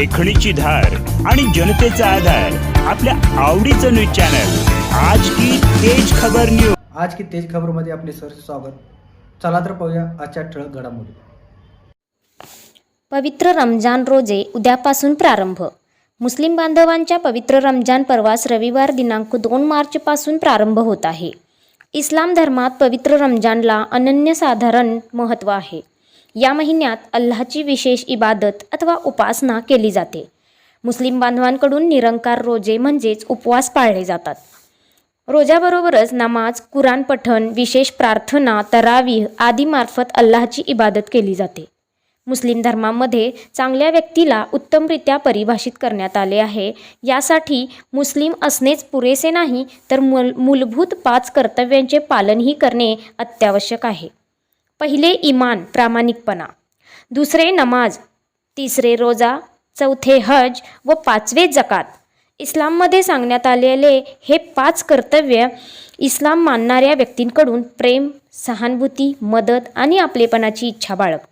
लेखणीची धार आणि जनतेचा आधार आपल्या आवडीचं न्यूज चॅनल. आज की तेज खबर न्यूज आज की तेज खबरमध्ये आपले सर स्वागत. चला तर पाहूया आजच्या ठळक घडामोडी. पवित्र रमजान रोजे उद्यापासून प्रारंभ. मुस्लिम बांधवांच्या पवित्र रमजान पर्वास रविवार दिनांक दोन मार्चपासून प्रारंभ होत आहे. इस्लाम धर्मात पवित्र रमजानला अनन्यसाधारण महत्त्व आहे. या महिन्यात अल्लाची विशेष इबादत अथवा उपासना केली जाते. मुस्लिम बांधवांकडून निरंकार रोजे म्हणजेच उपवास पाळले जातात. रोजाबरोबरच नमाज कुराण पठण विशेष प्रार्थना तरावीह आदीमार्फत अल्लाहची इबादत केली जाते. मुस्लिम धर्मामध्ये चांगल्या व्यक्तीला उत्तमरित्या परिभाषित करण्यात आले आहे. यासाठी मुस्लिम असणेच पुरेसे नाही तर मूल मूलभूत पाच कर्तव्यांचे पालनही करणे अत्यावश्यक आहे. पहिले इमान प्रामाणिकपणा. दुसरे नमाज तिसरे रोजा चौथे हज व पाचवे जकात. इस्लाममध्ये सांगण्यात आलेले हे पाच कर्तव्य इस्लाम मानणाऱ्या व्यक्तींकडून प्रेम सहानुभूती मदत आणि आपलेपणाची इच्छा बाळगतात